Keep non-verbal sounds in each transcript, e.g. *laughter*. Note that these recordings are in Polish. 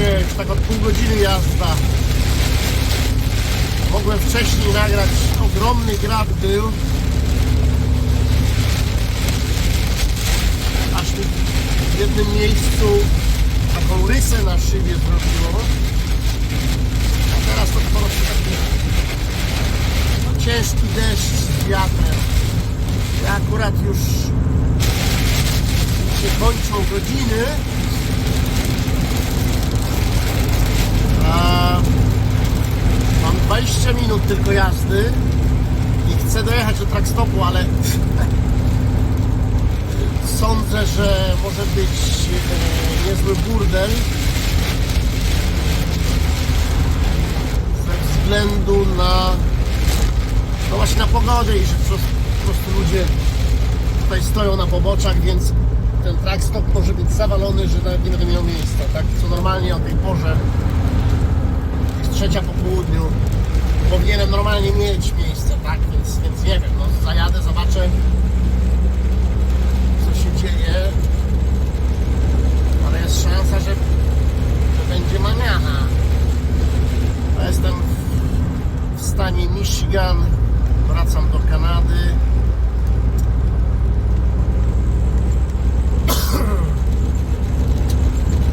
już tak od pół godziny jazda. Mogłem wcześniej nagrać, ogromny grad był. Aż tu w jednym miejscu taką rysę na szybie zrobiło. A teraz to po prostu taki no, ciężki deszcz z wiatrem. Ja akurat już się kończą godziny. Mam 20 minut tylko jazdy i chcę dojechać do trackstopu, ale *laughs* sądzę, że może być e, niezły burdel ze względu na no właśnie na pogodę i że po prostu, ludzie tutaj stoją na poboczach, więc ten trackstop może być zawalony, że nawet nie będę miał miejsca, tak? Co normalnie o tej porze trzecia po południu. Powinienem normalnie mieć miejsce, tak? Więc, więc nie wiem, no zajadę, zobaczę co się dzieje. Ale jest szansa, że, że będzie maniana. Jestem w stanie Michigan. Wracam do Kanady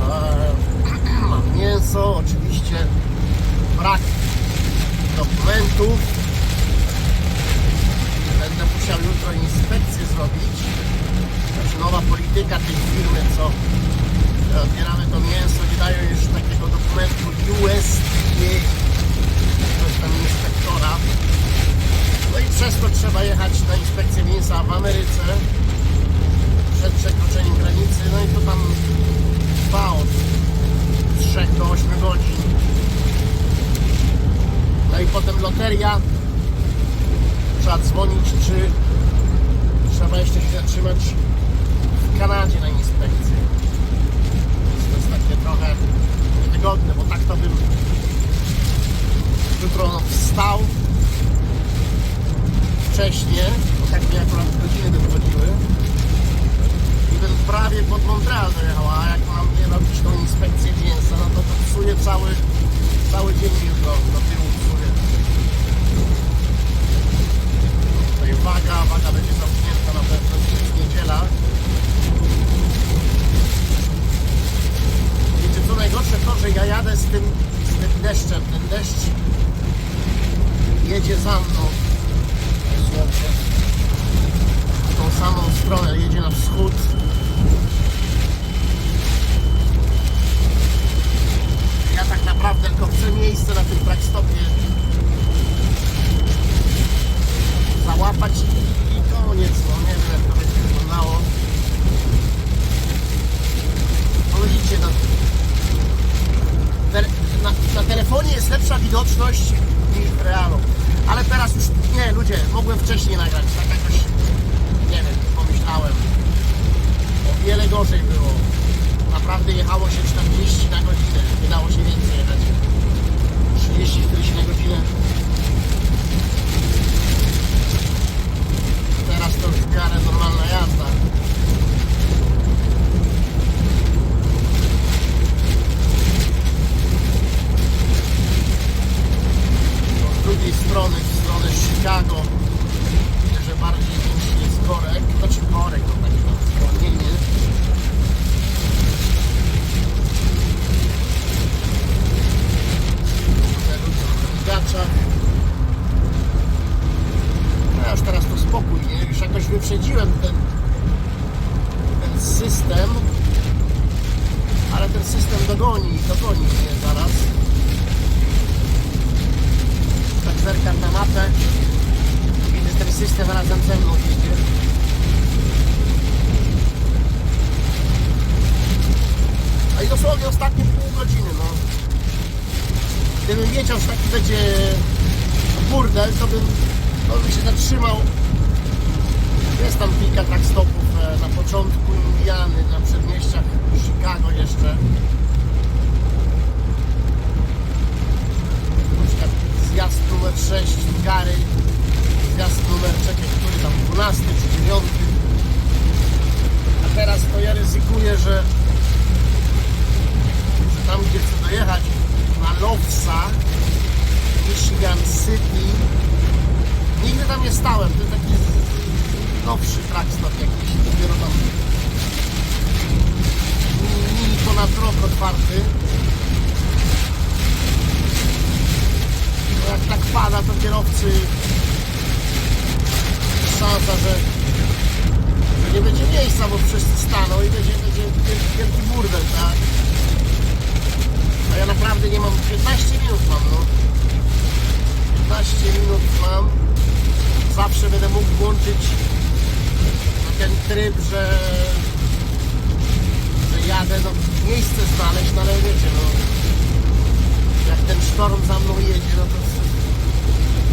Eee, mam mięso, oczywiście brak dokumentów będę musiał jutro inspekcję zrobić znaczy nowa polityka tej firmy, co że odbieramy to mięso, nie dają już takiego dokumentu USDA, jakiegoś tam inspektora. No i przez to trzeba jechać na inspekcję mięsa w Ameryce przed przekroczeniem granicy, no i to tam trwa od 3 do 8 godzin. No i potem loteria. Trzeba dzwonić, czy trzeba jeszcze się zatrzymać w Kanadzie na inspekcję. Więc to jest takie trochę niewygodne, bo tak to bym jutro wstał wcześniej, bo tak mi akurat godziny wychodziły i bym prawie pod Montreal dojechał, a jak mam nie robić tą inspekcję mięsa, no to to psuje cały, cały dzień już do, do tyłu psuje. Tutaj waga, waga będzie zamknięta na pewno, jest niedziela. Wiecie co najgorsze to, że ja jadę z tym, z tym deszczem. Ten deszcz jedzie za mną. W tą samą stronę, jedzie na wschód. Ja tak naprawdę tylko chcę miejsce na tym trackstopie załapać i, i koniec. No nie wiem jak to będzie wyglądało. No widzicie, no, te- na, na telefonie jest lepsza widoczność niż w realu. Ale teraz już nie, ludzie, mogłem wcześniej nagrać, tak jakoś, nie wiem, pomyślałem. O wiele gorzej było. Naprawdę jechało się 40 na godzinę, nie dało się więcej jechać. 30-40 na godzinę. Teraz to już w miarę normalna jazda. To z drugiej strony, w stronę Chicago, widzę, że bardziej niż jest korek, znaczy korek, to takie tam zwolnienie. Tutaj ludzie na migaczach. No ja już teraz to spokój, nie? Już jakoś wyprzedziłem ten, ten system, ale ten system dogoni, dogoni mnie zaraz. Tak zerkam na mapę, widzę, że ten system jedzie. A i dosłownie ostatnie pół godziny, no. Gdybym wiedział, że taki będzie burdel, to bym, to bym się zatrzymał. Jest tam kilka trackstopów e, na początku Indiany, na przedmieściach Chicago jeszcze. Na przykład zjazd numer 6 w Gary, zjazd numer, czekaj, który tam, 12 czy 9. A teraz to ja ryzykuję, że, że tam gdzie chcę Maxa, Michigan City. Nigdy tam nie stałem, to taki nowszy trackstop jakiś, dopiero tam mini ponad rok otwarty. No jak tak pada, to kierowcy szansa, że, że nie będzie miejsca, bo wszyscy staną i będzie, będzie wielki, wielki burdel, tak? A ja naprawdę nie mam, 15 minut mam, no. 15 minut mam. Zawsze będę mógł włączyć ten tryb, że, że jadę, no miejsce znaleźć, no ale wiecie, no jak ten sztorm za mną jedzie, no to,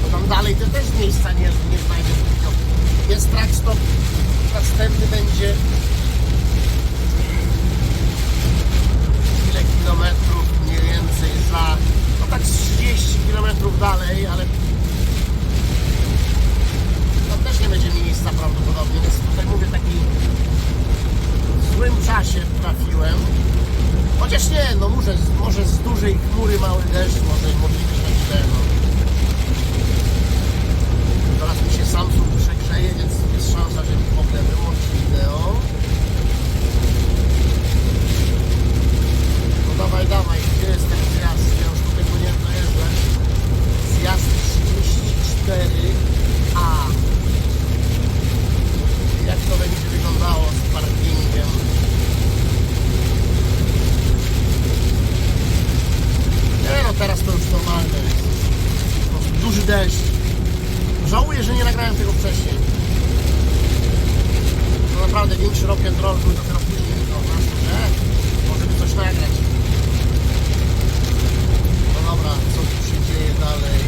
to tam dalej to też miejsca nie, nie znajdę. Jest track stop, następny będzie ile kilometrów mniej więcej za, no tak z 30 kilometrów dalej, ale tam też nie będzie miejsca prawdopodobnie, więc tutaj mówię taki w złym czasie trafiłem. Chociaż nie, no może, może z dużej chmury mały deszcz, może możliwe, że źle, no. Teraz mi się Samsung przegrzeje, więc jest szansa, że mi w ogóle wyłączy wideo. No dawaj, dawaj, gdzie jest ten zjazd? Ja już tutaj powinienem dojeżdżać. Zjazd 34A. Jak to będzie wyglądało z parkingiem? Nie no, teraz to już normalne jest. Po prostu duży deszcz. Żałuję, że nie nagrałem tego wcześniej. To naprawdę większy rock and roll był dopiero później. No, że może by coś nagrać. No dobra, co tu się dzieje dalej?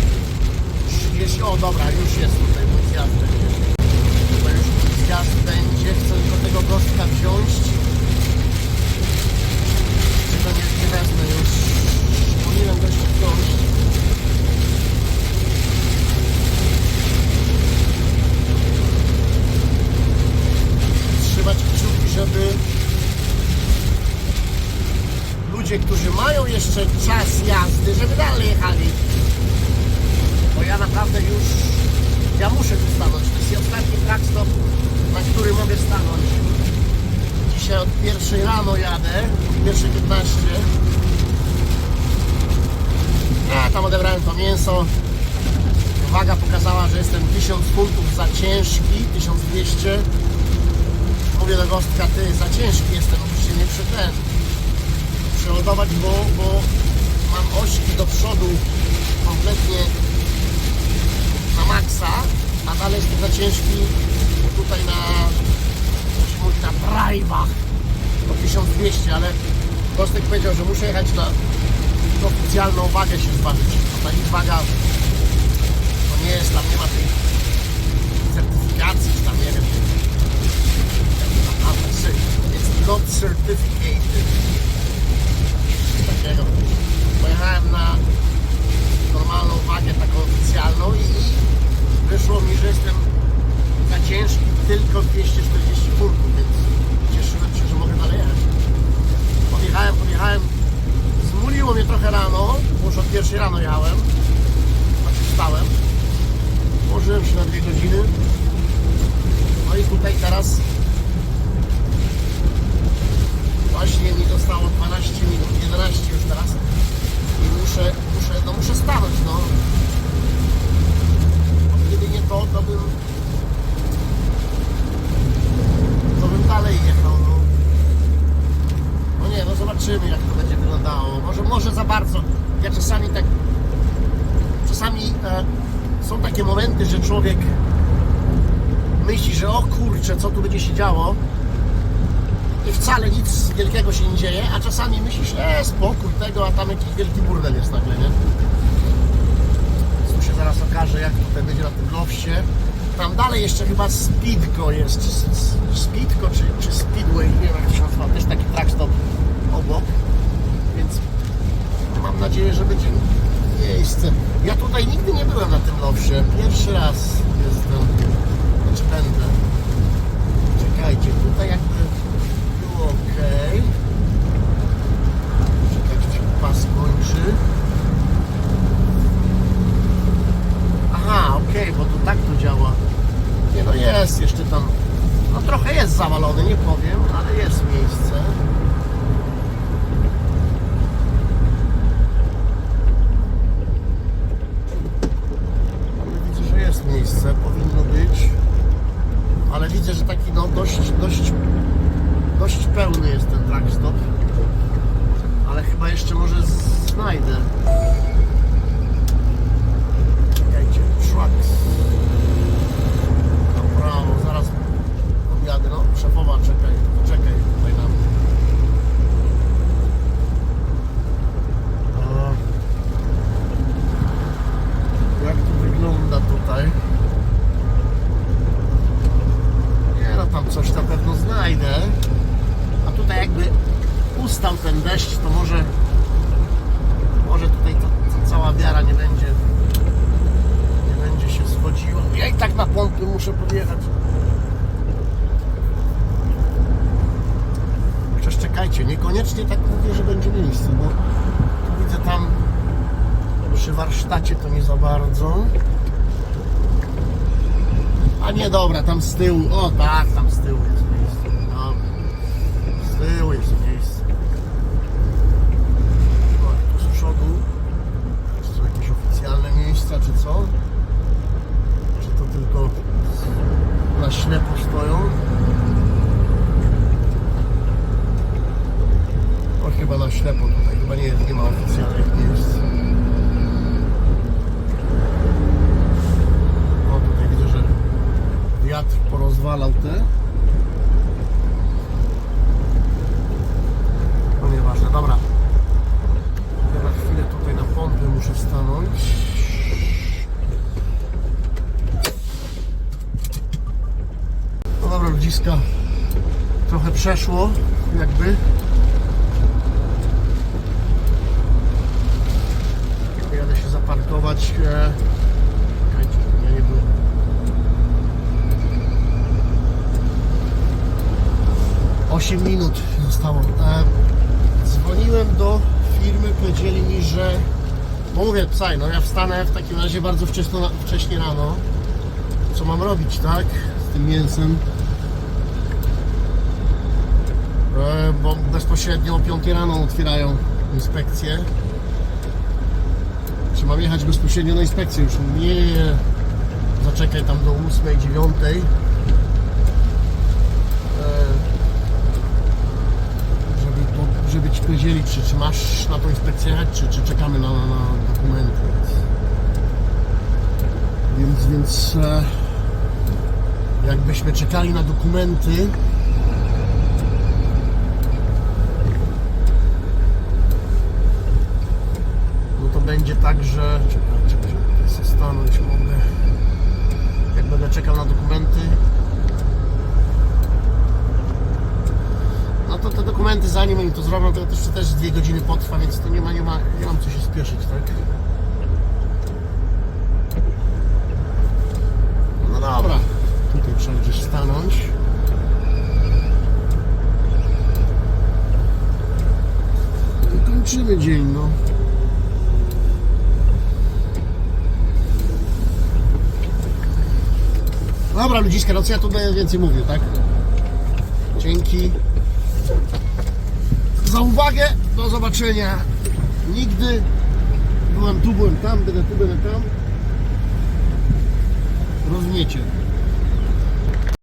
30, o dobra, już jest tutaj mój zjazd. To już mój zjazd będzie. Chcę tylko tego gostka wziąć. Czego nie, nie wezmę już. Go jeszcze wziąć. Trzymać kciuki, żeby ludzie, którzy mają jeszcze czas jazdy, żeby dalej jechali. Bo ja naprawdę już, ja muszę tu stanąć. To jest ostatni track stop, na który mogę stanąć. Dzisiaj od pierwszej rano jadę, pierwszej 15. A tam odebrałem to mięso. Waga pokazała, że jestem 1000 funtów za ciężki, 1200. Mówię do gostka, ty za ciężki jestem, musisz się nie przekręt przeładować, bo, bo mam ośki do przodu kompletnie na maksa, a dalej jestem za ciężki tutaj na to się na drive'ach po 1200, ale Kostek powiedział, że muszę jechać na oficjalną wagę się zważyć. To ta ich waga to nie jest tam, nie ma tej certyfikacji, czy tam nie wiem. A, to jest not certificated takiego. Pojechałem na normalną wagę taką oficjalną i, i wyszło mi, że jestem za ciężki tylko 240 funtów, więc cieszyłem się, że mogę dalej jechać. Podjechałem, podjechałem, zmuliło mnie trochę rano, bo już od pierwszej rano jechałem, znaczy wstałem, położyłem się na dwie godziny, no i tutaj teraz Właśnie mi zostało 12 minut, 11 już teraz i muszę, muszę, no muszę stanąć, no. Bo gdyby nie to, to bym to bym dalej jechał, no. No nie, no zobaczymy jak to będzie wyglądało. Może, może za bardzo. Ja czasami tak czasami e, są takie momenty, że człowiek myśli, że o kurczę, co tu będzie się działo i wcale nic wielkiego się nie dzieje, a czasami myślisz, e, spokój tego, a tam jakiś wielki burdel jest nagle, nie? Tu się zaraz okaże, jak tutaj będzie na tym lofcie. Tam dalej jeszcze chyba Speedco jest, Speedco, czy, czy Speedway, nie wiem jak to się nazywa, też taki zawalony, nie powiem, ale jest miejsce. Muszę podjechać. Chociaż czekajcie, niekoniecznie tak mówię, że będzie miejsce, bo widzę tam przy warsztacie to nie za bardzo. A nie dobra, tam z tyłu. O tak, tam z tyłu jest miejsce. Dobra. Z tyłu jest miejsce. O, tu z przodu. Czy są jakieś oficjalne miejsca, czy co? Czy to tylko na ślepo stoją? O, chyba na ślepo tutaj. Chyba nie, nie ma oficjalnych miejsc. O, tutaj widzę, że wiatr porozwalał te. No nieważne, dobra. Ja na chwilę tutaj na pompy muszę stanąć. No dobra, ludziska. Trochę przeszło, jakby. Jadę się zaparkować. e, Czekajcie, ja nie był. Osiem minut zostało. E, dzwoniłem do firmy, powiedzieli mi, że bo mówię, psaj, no ja wstanę w takim razie bardzo wczesno, wcześnie rano. Co mam robić, tak? Z tym mięsem. E, bo bezpośrednio o 5 rano otwierają inspekcję. Czy mam jechać bezpośrednio na inspekcję? Już nie. Zaczekaj tam do 8, 9. E, żeby ci powiedzieli, czy, czy masz na tą inspekcję jechać, czy, czy czekamy na, na dokumenty. Więc, więc e, jakbyśmy czekali na dokumenty, no to będzie tak, że czekaj, czekaj, żeby sobie stanąć mogę. Jak będę czekał na dokumenty, no to te dokumenty zanim oni to zrobią, to jeszcze też dwie godziny potrwa, więc to nie ma, nie ma, nie mam co się spieszyć, tak? No dobra, tutaj trzeba gdzieś stanąć. Kończymy dzień, no. Dobra, ludziska, no co ja tutaj więcej mówię, tak? Dzięki za uwagę. Do zobaczenia. Nigdy byłem tu, byłem tam, będę tu, będę tam. Rozumiecie?